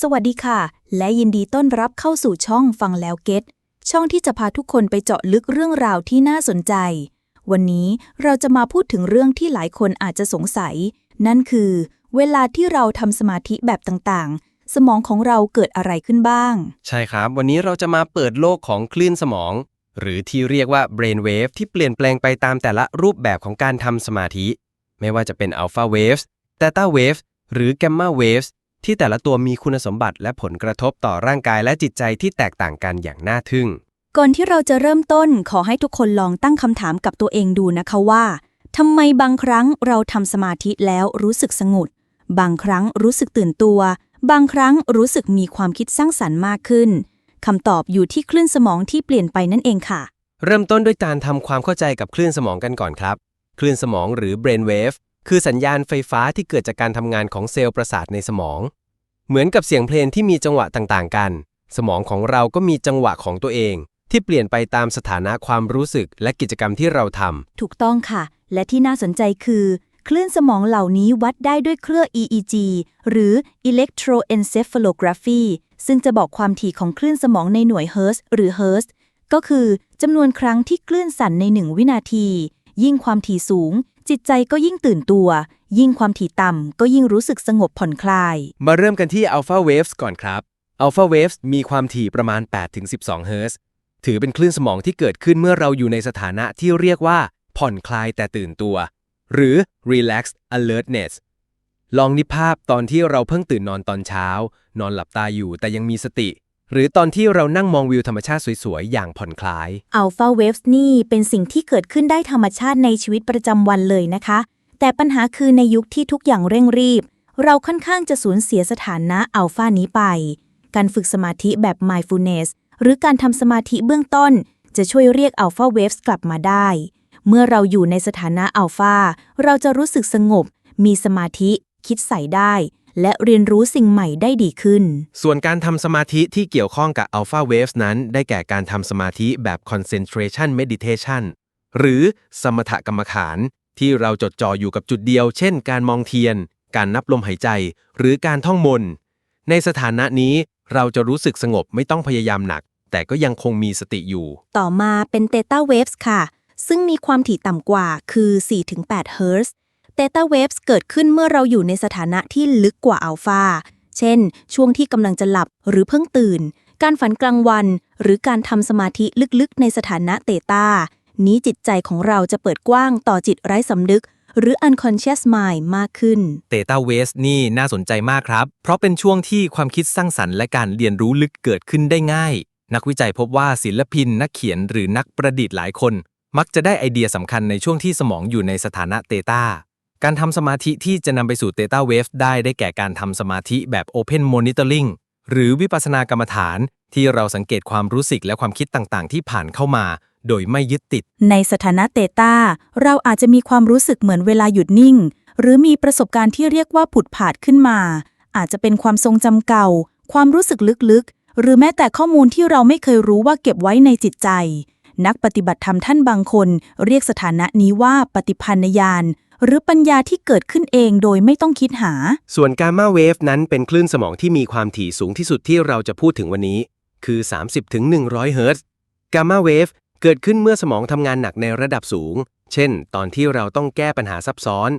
สวัสดีค่ะ และยินดีต้อนรับเข้าสู่ช่องฟังแล้วเก็ตช่องที่จะพาทุกคนไปเจาะลึกเรื่องราวที่น่าสนใจ วันนี้เราจะมาพูดถึงเรื่องที่หลายคนอาจจะสงสัย นั่นคือ เวลาที่เราทำสมาธิแบบต่างๆ สมองของเราเกิดอะไรขึ้นบ้าง ใช่ครับ วันนี้เราจะมาเปิดโลกของคลื่นสมอง หรือที่เรียกว่า brain wave ที่เปลี่ยนแปลงไปตามแต่ละรูปแบบของการทำสมาธิ ไม่ว่าจะเป็น alpha waves theta waves หรือ gamma waves ที่แต่ละตัวมีคุณสมบัติและผลกระทบต่อร่างกายและจิตใจที่แตกต่างกันอย่างน่าทึ่ง ก่อนที่เราจะเริ่มต้นขอให้ทุกคนลองตั้งคำถามกับตัวเองดูนะคะว่าทำไมบางครั้งเราทำสมาธิแล้วรู้สึกสงบบางครั้งรู้สึกตื่นตัว บางครั้งรู้สึกมีความคิดสร้างสรรค์มากขึ้นคำตอบอยู่ที่คลื่นสมองที่เปลี่ยนไปนั่นเองค่ะ เริ่มต้นด้วยการทำความเข้าใจกับคลื่นสมองกันก่อนครับ คลื่นสมองหรือ brain wave คือสัญญาณไฟฟ้าที่เกิดจากการทำงานของเซลล์ประสาทในสมอง เหมือนกับเสียงเพลงที่มีจังหวะต่างๆกัน สมองของเราก็มีจังหวะของตัวเอง ที่เปลี่ยนไปตามสถานะความรู้สึกและกิจกรรมที่เราทำถูกต้องค่ะ และที่น่าสนใจคือ คลื่นสมองเหล่านี้วัดได้ด้วยเครื่อง EEG หรือ Electroencephalography ซึ่งจะบอกความถี่ของคลื่นสมองในหน่วยเฮิร์ตหรือเฮิร์ตก็คือจำนวนครั้งที่คลื่นสั่นในหนึ่งวินาที ยิ่งความถี่สูง จิตใจก็ยิ่งตื่นตัว ยิ่งความถี่ต่ำก็ยิ่งรู้สึกสงบผ่อนคลาย มาเริ่มกันที่ alpha waves ก่อนครับ alpha waves มีความถี่ประมาณ 8-12 เฮิรตซ์ถือเป็นคลื่นสมองที่เกิดขึ้นเมื่อเราอยู่ในสถานะที่เรียกว่าผ่อนคลายแต่ตื่นตัว หรือ relaxed alertness ลองนึกภาพตอนที่เราเพิ่งตื่นนอนตอนเช้า นอนหลับตาอยู่แต่ยังมีสติ หรือตอนที่เรานั่งมองวิวธรรมชาติสวยๆ อย่างผ่อนคลาย Alpha Waves นี่เป็นสิ่งที่เกิดขึ้นได้ธรรมชาติในชีวิตประจำวันเลยนะคะ แต่ปัญหาคือในยุคที่ทุกอย่างเร่งรีบ เราค่อนข้างจะสูญเสียสถานะอัลฟานี้ไป การฝึกสมาธิแบบ mindfulness หรือการทำสมาธิเบื้องต้น จะช่วยเรียก Alpha Waves กลับมาได้ เมื่อเราอยู่ในสถานะอัลฟาเราจะรู้สึกสงบ มีสมาธิ คิดใส่ได้ และเรียนรู้สิ่งใหม่ได้ดีขึ้น ส่วนการทำสมาธิที่เกี่ยวข้องกับ alpha waves นั้นได้แก่การทำสมาธิแบบ concentration meditation หรือสมถกรรมฐาน ที่เราจดจ่ออยู่กับจุดเดียว เช่น การมองเทียน การนับลมหายใจ หรือการท่องมนต์ในสถานะนี้เราจะรู้สึกสงบไม่ต้องพยายามหนัก แต่ก็ยังคงมีสติอยู่ ต่อมาเป็น Theta Waves ค่ะ ซึ่งมีความถี่ต่ำกว่าคือ 4-8 เฮิรตซ์ Theta Waves เกิดขึ้นเมื่อเราอยู่ในสถานะที่ลึกกว่าอัลฟาเช่น ช่วงที่กำลังจะหลับหรือเพิ่งตื่น การฝันกลางวัน หรือการทำสมาธิลึกๆ ในสถานะเตต้านี้จิตใจของเราจะเปิดกว้างต่อจิตไร้สำนึก หรือ unconscious mind มากขึ้น Theta Waves นี่น่าสนใจมากครับ เพราะเป็นช่วงที่ความคิดสร้างสรรค์และการเรียนรู้ลึกเกิดขึ้นได้ง่าย นักวิจัยพบว่าศิลปิน นักเขียนหรือนักประดิษฐ์หลายคน มักจะได้ไอเดียสำคัญในช่วงที่สมองอยู่ในสถานะเตต้า การทำสมาธิที่จะนำไปสู่ Theta Wave ได้ได้แก่การทำสมาธิแบบ Open Monitoring หรือวิปัสสนากรรมฐาน ที่เราสังเกตความรู้สึกและความคิดต่างๆ ที่ผ่านเข้ามา โดยไม่ยึดติด ในสถานะเตต้าเราอาจจะมีความรู้สึกเหมือนเวลาหยุดนิ่ง หรือมีประสบการณ์ที่เรียกว่าผุดผาดขึ้นมา อาจจะเป็นความทรงจำเก่า ความรู้สึกลึกๆ หรือแม้แต่ข้อมูลที่เราไม่เคยรู้ว่าเก็บไว้ในจิตใจ นักปฏิบัติธรรมท่านบางคน เรียกสถานะนี้ว่าปฏิพันธญาณ หรือปัญญาที่เกิดขึ้นเองโดยไม่ต้องคิดหา ส่วน Gamma Wave นั้นเป็นคลื่นสมองที่มีความถี่สูงที่สุดที่เราจะพูดถึงวันนี้ คือ 30-100 เฮิรตซ์ Gamma Wave เกิดขึ้นเมื่อสมองทำงานหนักในระดับสูง เช่น ตอนที่เราต้องแก้ปัญหาซับซ้อน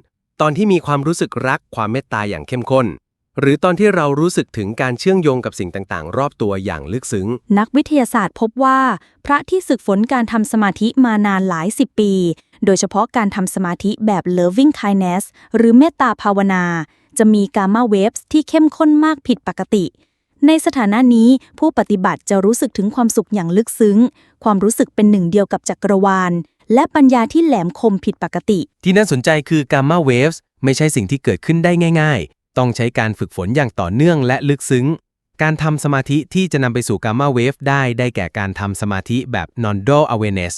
ตอนที่มีความรู้สึกรักความเมตตาอย่างเข้มข้น หรือตอนที่เรารู้สึกถึงการเชื่อมโยงกับสิ่งต่างๆ รอบตัวอย่างลึกซึ้ง นักวิทยาศาสตร์พบว่า พระที่ฝึกฝนการทำสมาธิมานานหลายสิบปี โดยเฉพาะการทำสมาธิแบบ loving kindness หรือเมตตาภาวนา จะมีกามาเวฟที่เข้มข้นมากผิดปกติ ในสถานะนี้ผู้ปฏิบัติจะรู้สึกถึงความสุขอย่างลึกซึ้ง ความรู้สึกเป็นหนึ่งเดียวกับจักรวาล และปัญญาที่แหลมคมผิดปกติ ที่น่าสนใจคือ Gamma Waves ไม่ใช่สิ่งที่เกิดขึ้นได้ง่าย ๆ ต้องใช้การฝึกฝนอย่างต่อเนื่องและลึกซึ้งการทำสมาธิที่จะนำไปสู่ Gamma Wave ได้ได้แก่การทำสมาธิแบบ Non-Dual Awareness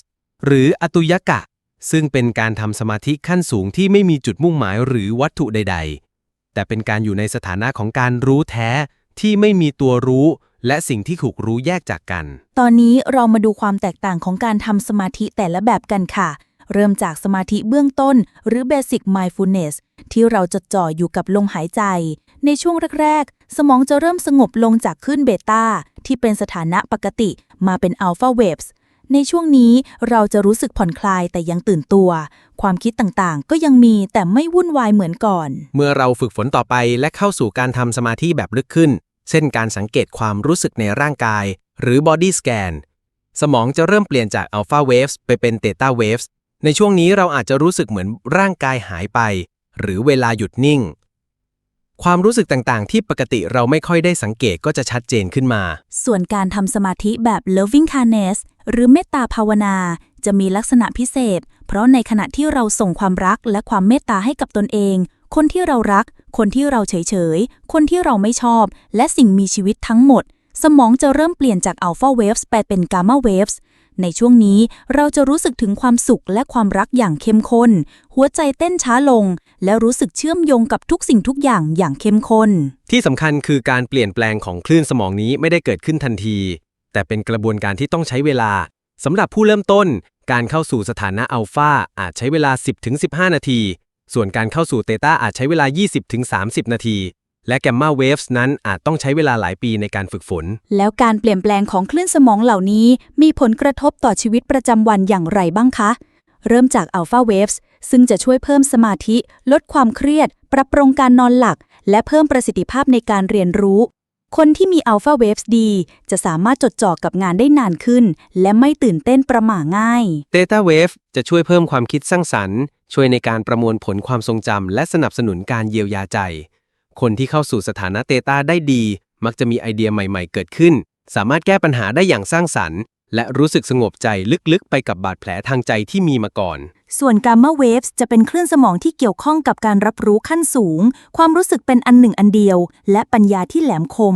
หรืออตุยกะ ซึ่งเป็นการทำสมาธิขั้นสูงที่ไม่มีจุดมุ่งหมายหรือวัตถุใด ๆ แต่เป็นการอยู่ในสถานะของการรู้แท้ที่ไม่มีตัวรู้ และสิ่งที่ถูกรู้แยกจากกัน ตอนนี้เรามาดูความแตกต่างของการทำสมาธิแต่ละแบบกันค่ะ เริ่มจากสมาธิเบื้องต้น หรือ Basic Mindfulness ที่เราจดจ่ออยู่กับลมหายใจ ในช่วงแรก ๆ สมองจะเริ่มสงบลงจากคลื่นเบต้าที่เป็นสถานะปกติมาเป็นอัลฟาเวฟส์ ในช่วงนี้เราจะรู้สึกผ่อนคลายแต่ยังตื่นตัว ความคิดต่างๆ ก็ยังมีแต่ไม่วุ่นวายเหมือนก่อน เมื่อเราฝึกฝนต่อไปและเข้าสู่การทำสมาธิแบบลึกขึ้น เช่นการสังเกตความรู้สึกในร่างกาย หรือ body scan สมองจะเริ่มเปลี่ยนจาก alpha waves ไปเป็น theta waves ในช่วงนี้เราอาจจะรู้สึกเหมือนร่างกายหายไป หรือเวลาหยุดนิ่ง ความรู้สึกต่างๆ ที่ปกติเราไม่ค่อยได้สังเกตก็จะชัดเจนขึ้นมา ส่วนการทำสมาธิแบบ loving kindness หรือเมตตาภาวนา จะมีลักษณะพิเศษ เพราะในขณะที่เราส่งความรักและความเมตตาให้กับตนเอง คนที่เรารัก คนที่เราเฉยๆ คนที่เราไม่ชอบ และสิ่งมีชีวิตทั้งหมด สมองจะเริ่มเปลี่ยนจาก alpha waves ไปเป็น gamma waves ในช่วงนี้เราจะรู้สึกถึงความสุขและความรักอย่างเข้มข้น หัวใจเต้นช้าลง และรู้สึกเชื่อมโยงกับทุกสิ่งทุกอย่างอย่างเข้มข้น ที่สำคัญคือการเปลี่ยนแปลงของคลื่นสมองนี้ไม่ได้เกิดขึ้นทันที แต่เป็นกระบวนการที่ต้องใช้เวลาสำหรับผู้เริ่มต้น การเข้าสู่สถานะอัลฟาอาจใช้เวลา 10-15 นาที ส่วนการเข้าสู่เตต้าอาจใช้เวลา 20-30 นาที และแกมมาเวฟส์นั้นอาจต้องใช้เวลาหลายปีในการฝึกฝน แล้วการเปลี่ยนแปลงของคลื่นสมองเหล่านี้ มีผลกระทบต่อชีวิตประจำวันอย่างไรบ้างคะ เริ่มจาก Alpha Waves ซึ่งจะช่วยเพิ่มสมาธิ ลดความเครียด ปรับปรุงการนอนหลัก และเพิ่มประสิทธิภาพในการเรียนรู้ คนที่มี Alpha Waves ดี จะสามารถจดจ่อกับงานได้นานขึ้น และไม่ตื่นเต้นประหม่าง่าย Theta Wave จะช่วยเพิ่มความคิดสร้างสรรค์ ช่วยในการประมวลผลความทรงจำและสนับสนุนการเยียวยาใจ คนที่เข้าสู่สถานะเตต้าได้ดี มักจะมีไอเดียใหม่ๆ เกิดขึ้น สามารถแก้ปัญหาได้อย่างสร้างสรรค์ และรู้สึกสงบใจลึกๆ ไปกับบาดแผลทางใจที่มีมาก่อน ส่วน Gamma Waves จะเป็นคลื่นสมองที่เกี่ยวข้องกับการรับรู้ขั้นสูง ความรู้สึกเป็นอันหนึ่งอันเดียว และปัญญาที่แหลมคม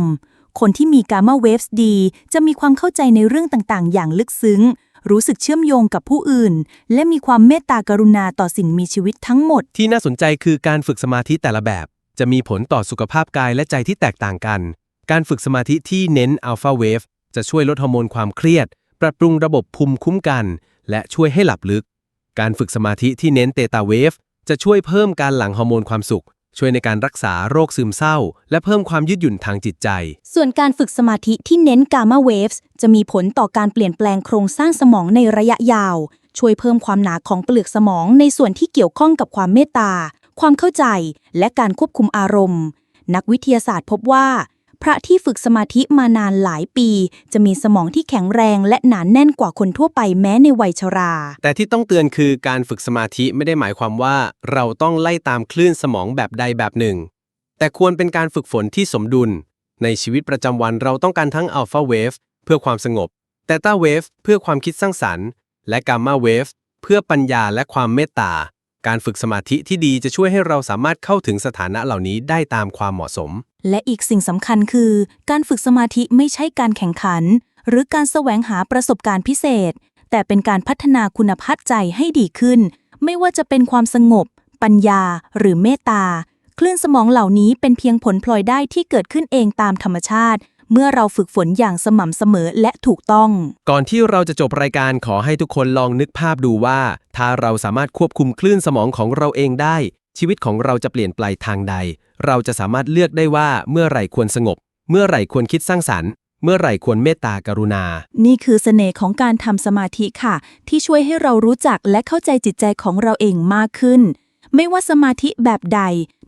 คนที่มี Gamma Waves ดี จะมีความเข้าใจในเรื่องต่างๆ อย่างลึกซึ้ง รู้สึกเชื่อมโยงกับผู้อื่น และมีความเมตตากรุณาต่อสิ่งมีชีวิตทั้งหมด ที่น่าสนใจคือการฝึกสมาธิแต่ละแบบ จะมีผลต่อสุขภาพกายและใจที่แตกต่างกัน การฝึกสมาธิที่เน้นอัลฟาเวฟจะช่วยลดฮอร์โมนความเครียด ปรับปรุงระบบภูมิคุ้มกัน และช่วยให้หลับลึก การฝึกสมาธิที่เน้นเตตาเวฟจะช่วยเพิ่มการหลั่งฮอร์โมนความสุข ช่วยในการรักษาโรคซึมเศร้า และเพิ่มความยืดหยุ่นทางจิตใจ ส่วนการฝึกสมาธิที่เน้น Gamma Waves จะมีผลต่อการเปลี่ยนแปลงโครงสร้างสมองในระยะยาว ช่วยเพิ่มความหนาของเปลือกสมองในส่วนที่เกี่ยวข้องกับความเมตตา ความเข้าใจและการควบคุมอารมณ์ นักวิทยาศาสตร์พบว่า พระที่ฝึกสมาธิมานานหลายปี จะมีสมองที่แข็งแรงและหนานแน่นกว่าคนทั่วไปแม้ในวัยชรา แต่ที่ต้องเตือนคือการฝึกสมาธิไม่ได้หมายความว่า เราต้องไล่ตามคลื่นสมองแบบใดแบบหนึ่ง แต่ควรเป็นการฝึกฝนที่สมดุล ในชีวิตประจำวันเราต้องการทั้งอัลฟาเวฟเพื่อความสงบเตต้าเวฟเพื่อความคิดสร้างสรรค์ และกามาเวฟเพื่อปัญญาและความเมตตา การฝึกสมาธิที่ดีจะช่วยให้เราสามารถเข้าถึงสถานะเหล่านี้ได้ตามความเหมาะสม และอีกสิ่งสำคัญคือ การฝึกสมาธิไม่ใช่การแข่งขัน หรือการแสวงหาประสบการณ์พิเศษ แต่เป็นการพัฒนาคุณภาพใจให้ดีขึ้น ไม่ว่าจะเป็นความสงบ ปัญญา หรือเมตตา คลื่นสมองเหล่านี้เป็นเพียงผลพลอยได้ที่เกิดขึ้นเองตามธรรมชาติ เมื่อเราฝึกฝนอย่างสม่ำเสมอและถูกต้อง ก่อนที่เราจะจบรายการขอให้ทุกคนลองนึกภาพดูว่า ถ้าเราสามารถควบคุมคลื่นสมองของเราเองได้ ชีวิตของเราจะเปลี่ยนไปทางใด เราจะสามารถเลือกได้ว่าเมื่อไหร่ควรสงบ เมื่อไหร่ควรคิดสร้างสรรค์ เมื่อไหร่ควรเมตตากรุณา นี่คือเสน่ห์ของการทำสมาธิค่ะ ที่ช่วยให้เรารู้จักและเข้าใจจิตใจของเราเองมากขึ้น ไม่ว่าสมาธิแบบใด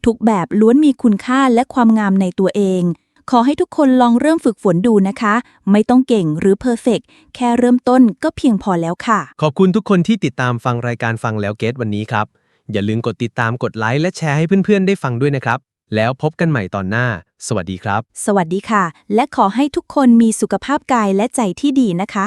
ทุกแบบล้วนมีคุณค่าและความงามในตัวเอง ขอให้ทุกคนลองเริ่มฝึกฝนดูนะคะ ไม่ต้องเก่งหรือเพอร์เฟกแค่เริ่มต้นก็เพียงพอแล้วค่ะ ขอบคุณทุกคนที่ติดตามฟังรายการฟังแล้วเกตวันนี้ครับ อย่าลืมกดติดตามกดไลค์และแชร์ให้เพื่อนๆได้ฟังด้วยนะครับ แล้วพบกันใหม่ตอนหน้า สวัสดีครับ สวัสดีค่ะ และขอให้ทุกคนมีสุขภาพกายและใจที่ดีนะคะ